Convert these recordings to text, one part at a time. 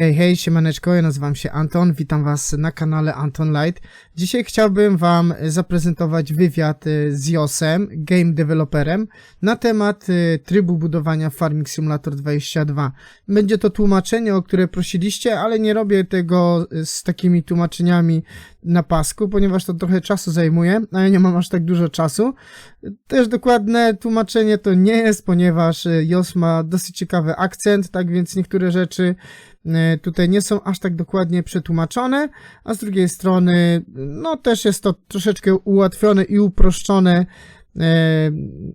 Hej, hej, siemaneczko, ja nazywam się Anton, witam was na kanale Anton Light. Dzisiaj chciałbym wam zaprezentować wywiad y, z Josem, game developerem, na temat y, trybu budowania Farming Simulator 22. Będzie to tłumaczenie, o które prosiliście, ale nie robię tego y, z takimi tłumaczeniami na pasku, ponieważ to trochę czasu zajmuje, a ja nie mam aż tak dużo czasu. Też dokładne tłumaczenie to nie jest, ponieważ Jos ma dosyć ciekawy akcent, tak więc niektóre rzeczy tutaj nie są aż tak dokładnie przetłumaczone, a z drugiej strony, no też jest to troszeczkę ułatwione i uproszczone, y,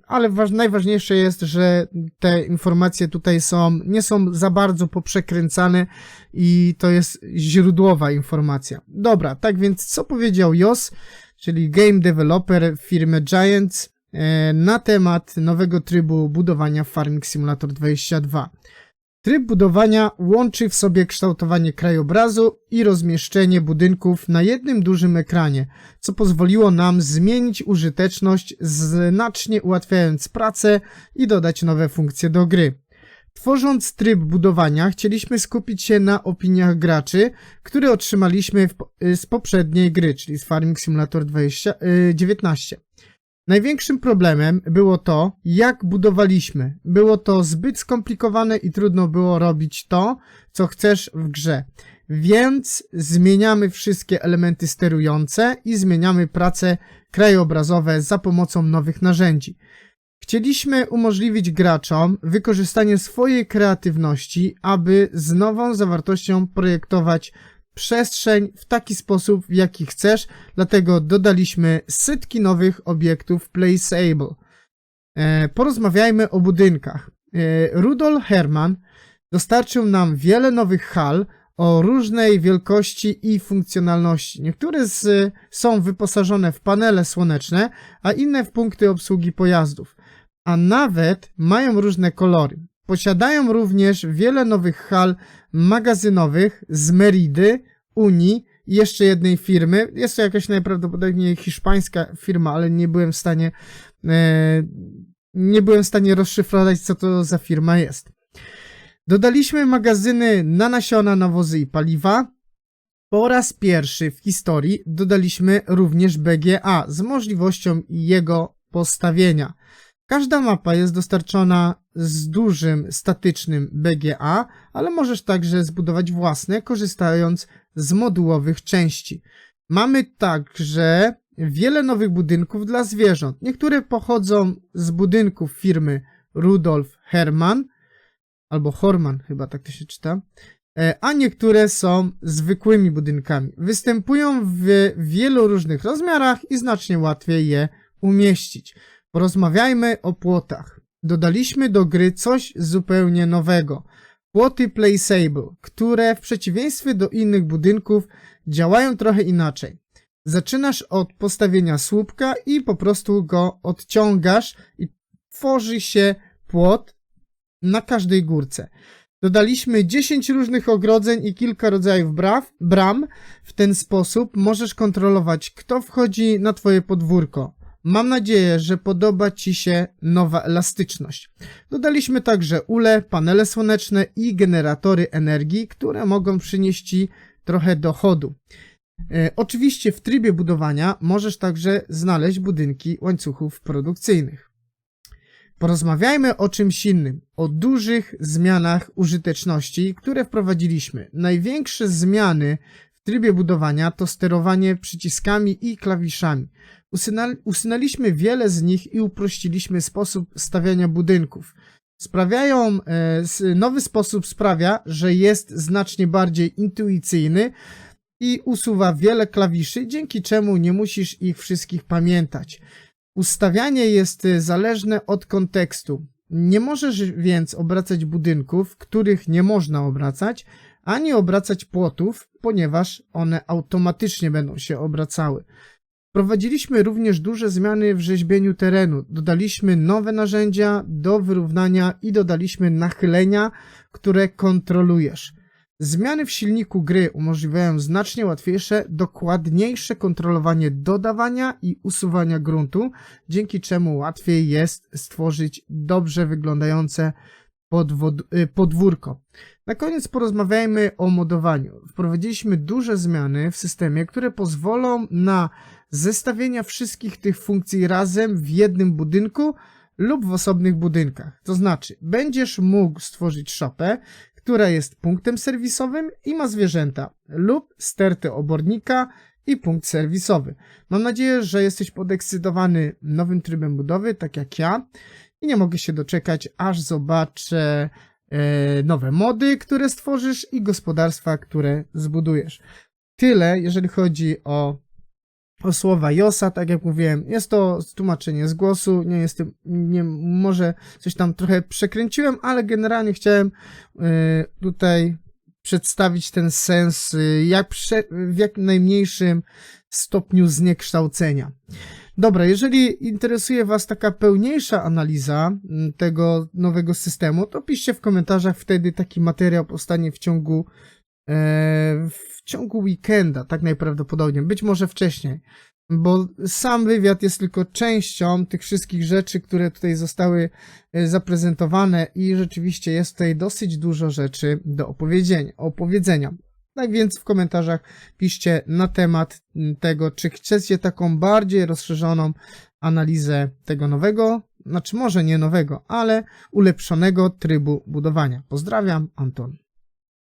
ale waż, najważniejsze jest, że te informacje tutaj są, nie są za bardzo poprzekręcane i to jest źródłowa informacja. Dobra, tak więc co powiedział Jos, czyli game developer firmy Giants, e, na temat nowego trybu budowania Farming Simulator 22. Tryb budowania łączy w sobie kształtowanie krajobrazu i rozmieszczenie budynków na jednym dużym ekranie, co pozwoliło nam zmienić użyteczność, znacznie ułatwiając pracę i dodać nowe funkcje do gry. Tworząc tryb budowania, chcieliśmy skupić się na opiniach graczy, które otrzymaliśmy y, z poprzedniej gry, czyli z Farming Simulator 20, y, 19. Największym problemem było to, jak budowaliśmy. Było to zbyt skomplikowane i trudno było robić to, co chcesz w grze. Więc zmieniamy wszystkie elementy sterujące i zmieniamy prace krajobrazowe za pomocą nowych narzędzi. Chcieliśmy umożliwić graczom wykorzystanie swojej kreatywności, aby z nową zawartością projektować przestrzeń w taki sposób, w jaki chcesz, dlatego dodaliśmy setki nowych obiektów placeable. E, porozmawiajmy o budynkach. E, Rudolf Herman dostarczył nam wiele nowych hal o różnej wielkości i funkcjonalności. Niektóre z, są wyposażone w panele słoneczne, a inne w punkty obsługi pojazdów, a nawet mają różne kolory. Posiadają również wiele nowych hal magazynowych z Meridy, Unii i jeszcze jednej firmy. Jest to jakaś najprawdopodobniej hiszpańska firma, ale nie byłem w stanie e, nie byłem w stanie rozszyfrować, co to za firma jest. Dodaliśmy magazyny na nasiona, nawozy i paliwa. Po raz pierwszy w historii dodaliśmy również BGA z możliwością jego postawienia. Każda mapa jest dostarczona z dużym statycznym BGA, ale możesz także zbudować własne, korzystając z modułowych części. Mamy także wiele nowych budynków dla zwierząt. Niektóre pochodzą z budynków firmy Rudolf Hermann, albo Horman, chyba tak to się czyta, e, a niektóre są zwykłymi budynkami. Występują w wielu różnych rozmiarach i znacznie łatwiej je umieścić. Porozmawiajmy o płotach. Dodaliśmy do gry coś zupełnie nowego. Płoty placeable, które w przeciwieństwie do innych budynków działają trochę inaczej. Zaczynasz od postawienia słupka i po prostu go odciągasz i tworzy się płot na każdej górce. Dodaliśmy 10 różnych ogrodzeń i kilka rodzajów braw, bram. W ten sposób możesz kontrolować, kto wchodzi na twoje podwórko. Mam nadzieję, że podoba Ci się nowa elastyczność. Dodaliśmy także ule, panele słoneczne i generatory energii, które mogą przynieść Ci trochę dochodu. E, oczywiście w trybie budowania możesz także znaleźć budynki łańcuchów produkcyjnych. Porozmawiajmy o czymś innym, o dużych zmianach użyteczności, które wprowadziliśmy. Największe zmiany trybie budowania to sterowanie przyciskami i klawiszami. Usunęliśmy wiele z nich i uprościliśmy sposób stawiania budynków. Sprawiają, e, nowy sposób sprawia, że jest znacznie bardziej intuicyjny i usuwa wiele klawiszy, dzięki czemu nie musisz ich wszystkich pamiętać. Ustawianie jest e, zależne od kontekstu. Nie możesz więc obracać budynków, których nie można obracać, ani obracać płotów, ponieważ one automatycznie będą się obracały. Wprowadziliśmy również duże zmiany w rzeźbieniu terenu. Dodaliśmy nowe narzędzia do wyrównania i dodaliśmy nachylenia, które kontrolujesz. Zmiany w silniku gry umożliwiają znacznie łatwiejsze, dokładniejsze kontrolowanie dodawania i usuwania gruntu, dzięki czemu łatwiej jest stworzyć dobrze wyglądające podwod- y, podwórko. Na koniec porozmawiajmy o modowaniu. Wprowadziliśmy duże zmiany w systemie, które pozwolą na zestawienia wszystkich tych funkcji razem w jednym budynku lub w osobnych budynkach. To znaczy, będziesz mógł stworzyć szopę, która jest punktem serwisowym i ma zwierzęta, lub stertę obornika i punkt serwisowy. Mam nadzieję, że jesteś podekscytowany nowym trybem budowy, tak jak ja, i nie mogę się doczekać, aż zobaczę e, nowe mody, które stworzysz i gospodarstwa, które zbudujesz. Tyle, jeżeli chodzi o, o słowa Josa, tak jak mówiłem, jest to tłumaczenie z głosu, nie jestem, nie, może coś tam trochę przekręciłem, ale generalnie chciałem e, tutaj przedstawić ten sens y, jak prze, w jak najmniejszym stopniu zniekształcenia. Dobra, jeżeli interesuje Was taka pełniejsza analiza mm, tego nowego systemu, to piszcie w komentarzach, wtedy taki materiał powstanie w ciągu e, w ciągu weekenda, tak najprawdopodobniej, być może wcześniej, bo sam wywiad jest tylko częścią tych wszystkich rzeczy, które tutaj zostały e, zaprezentowane i rzeczywiście jest tutaj dosyć dużo rzeczy do opowiedzenia. opowiedzenia. Tak więc w komentarzach piszcie na temat m, tego, czy chcecie taką bardziej rozszerzoną analizę tego nowego, znaczy może nie nowego, ale ulepszonego trybu budowania. Pozdrawiam, Anton.